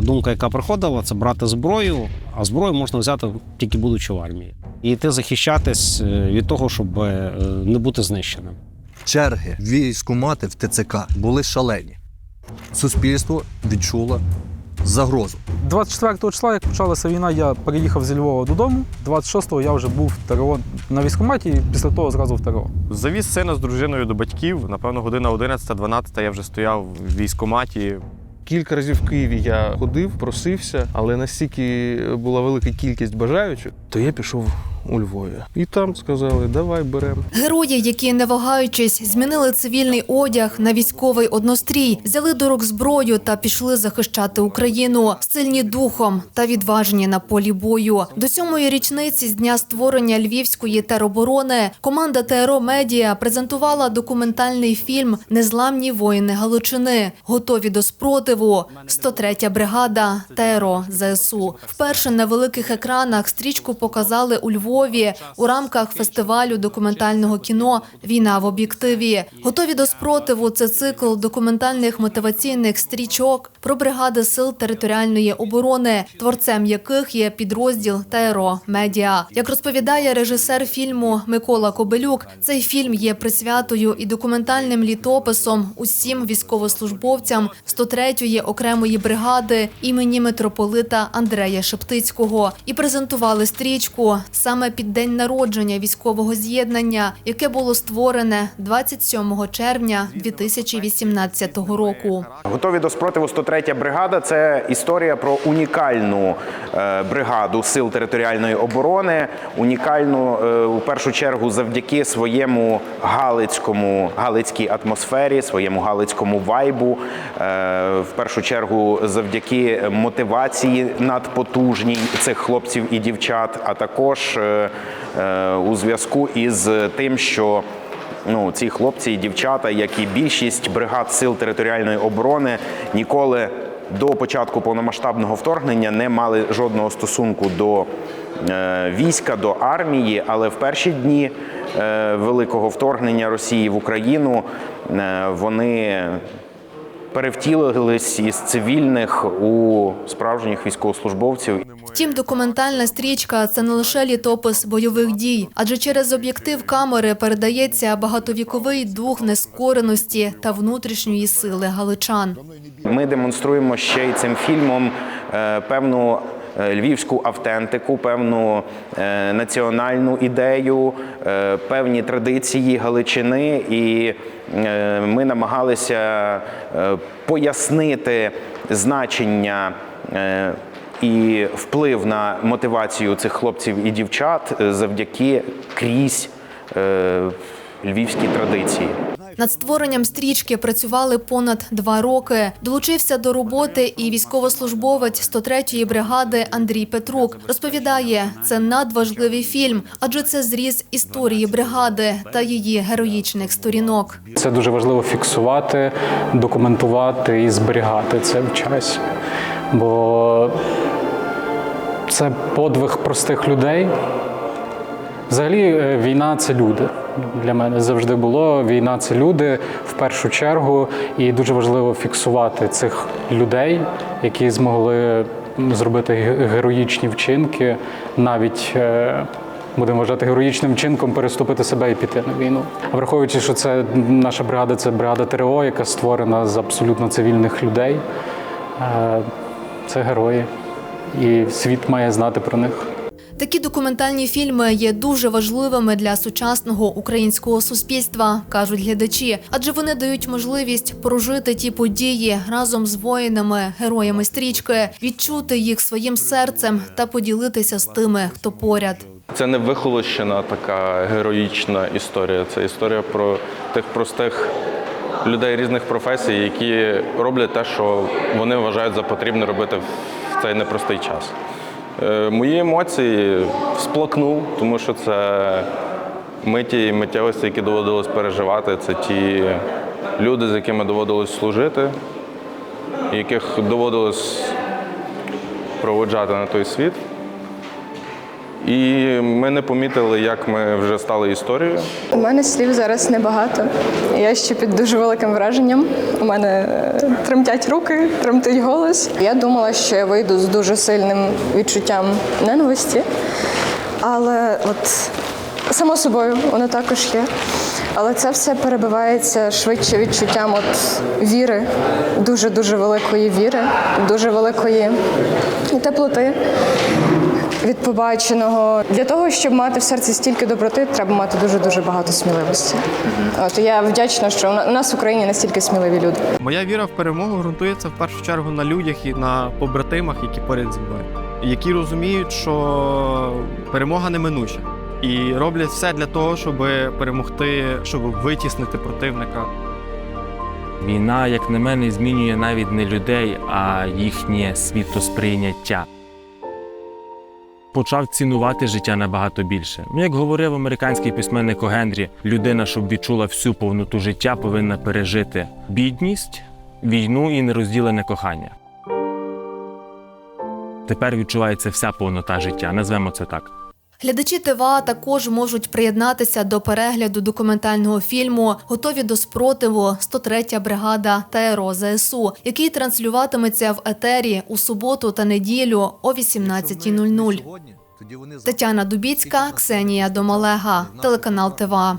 думка, яка приходила, це брати зброю, а зброю можна взяти тільки будучи в армії. І йти захищатись е, від того, щоб е, не бути знищеним. Черги військомати в ТЦК були шалені. Суспільство відчуло загрозу. 24 числа, як почалася війна, я переїхав зі Львова додому. 26-го я вже був в ТРО на військкоматі, і після того зразу в ТРО. Завіз сина з дружиною до батьків. Напевно, година 11-12 я вже стояв в військкоматі. Кілька разів в Києві я ходив, просився, але настільки була велика кількість бажаючих, то я пішов у Львові. І там сказали, давай беремо. Герої, які не вагаючись, змінили цивільний одяг на військовий однострій, взяли до рук зброю та пішли захищати Україну, сильні духом та відважні на полі бою. До сьомої річниці з дня створення львівської тероборони команда ТРО Медіа презентувала документальний фільм Незламні воїни Галичини, готові до спротиву. 103-я бригада ТРО ЗСУ. Вперше на великих екранах стрічку показали у Львові у рамках фестивалю документального кіно Війна в об'єктиві. Готові до спротиву. Це цикл документальних мотиваційних стрічок про бригади сил територіальної оборони, творцем яких є підрозділ ТРО Медіа. Як розповідає режисер фільму Микола Кобелюк, цей фільм є присвятою і документальним літописом усім військовослужбовцям 103-ї окремої бригади імені митрополита Андрея Шептицького і презентували стрічку саме під день народження військового з'єднання, яке було створене 27 червня 2018 року. Готові до спротиву 103 бригада. Це історія про унікальну е, бригаду сил територіальної оборони. Унікальну е, у першу чергу завдяки своєму галицькому галицькій атмосфері, своєму галицькому вайбу. е, В першу чергу завдяки мотивації надпотужній цих хлопців і дівчат, а також у зв'язку із тим, що ну, ці хлопці і дівчата, як і більшість бригад сил територіальної оборони, ніколи до початку повномасштабного вторгнення не мали жодного стосунку до е, війська, до армії, але в перші дні е, великого вторгнення Росії в Україну е, вони перевтілились із цивільних у справжніх військовослужбовців. Втім, документальна стрічка це не лише літопис бойових дій, адже через об'єктив камери передається багатовіковий дух нескореності та внутрішньої сили галичан. Ми демонструємо ще й цим фільмом е, певну львівську автентику, певну е, національну ідею, е, певні традиції Галичини, і е, ми намагалися е, пояснити значення. е, І вплив на мотивацію цих хлопців і дівчат е, завдяки крізь е, львівські традиції. Над створенням стрічки працювали понад два роки. Долучився до роботи і військовослужбовець 103-ї бригади Андрій Петрук. Розповідає, це надважливий фільм, адже це зріз історії бригади та її героїчних сторінок. Це дуже важливо фіксувати, документувати і зберігати це в часі. Бо це подвиг простих людей. Взагалі, е, війна це люди. Для мене завжди було. Війна це люди в першу чергу, і дуже важливо фіксувати цих людей, які змогли зробити героїчні вчинки, навіть е, будемо вважати героїчним вчинком переступити себе і піти на війну. А враховуючи, що це наша бригада, це бригада ТРО, яка створена з абсолютно цивільних людей. е, Це герої, і світ має знати про них. Такі документальні фільми є дуже важливими для сучасного українського суспільства, кажуть глядачі, адже вони дають можливість прожити ті події разом з воїнами, героями стрічки, відчути їх своїм серцем та поділитися з тими, хто поряд. Це не вихолощена така героїчна історія. Це історія про тих простих людей різних професій, які роблять те, що вони вважають за потрібне робити в цей непростий час. Е, Мої емоції сплакнув, тому що це миті і миттєвості, які доводилось переживати. Це ті люди, з якими доводилось служити, яких доводилось проводжати на той світ. І ми не помітили, як ми вже стали історією. У мене слів зараз небагато. Я ще під дуже великим враженням. У мене е, тремтять руки, тремтить голос. Я думала, що я вийду з дуже сильним відчуттям ненависті, але от само собою воно також є. Але це все перебивається швидше відчуттям от віри, дуже дуже великої віри, дуже великої теплоти від побаченого. Для того, щоб мати в серці стільки доброти, треба мати дуже дуже багато сміливості. От я вдячна, що у нас в Україні настільки сміливі люди. Моя віра в перемогу ґрунтується в першу чергу на людях і на побратимах, які поряд зі мною, які розуміють, що перемога неминуча, і роблять все для того, щоб перемогти, щоб витіснити противника. Війна, як на мене, змінює навіть не людей, а їхнє світосприйняття. Почав цінувати життя набагато більше. Як говорив американський письменник О. Генрі, людина, щоб відчула всю повноту життя, повинна пережити бідність, війну і нерозділене кохання. Тепер відчувається вся повнота життя, назвемо це так. Глядачі ТВА також можуть приєднатися до перегляду документального фільму Готові до спротиву 103-я бригада ТРО ЗСУ, який транслюватиметься в етері у суботу та неділю о 18.00. Тетяна Дубіцька, Ксенія Домалега, телеканал ТВА.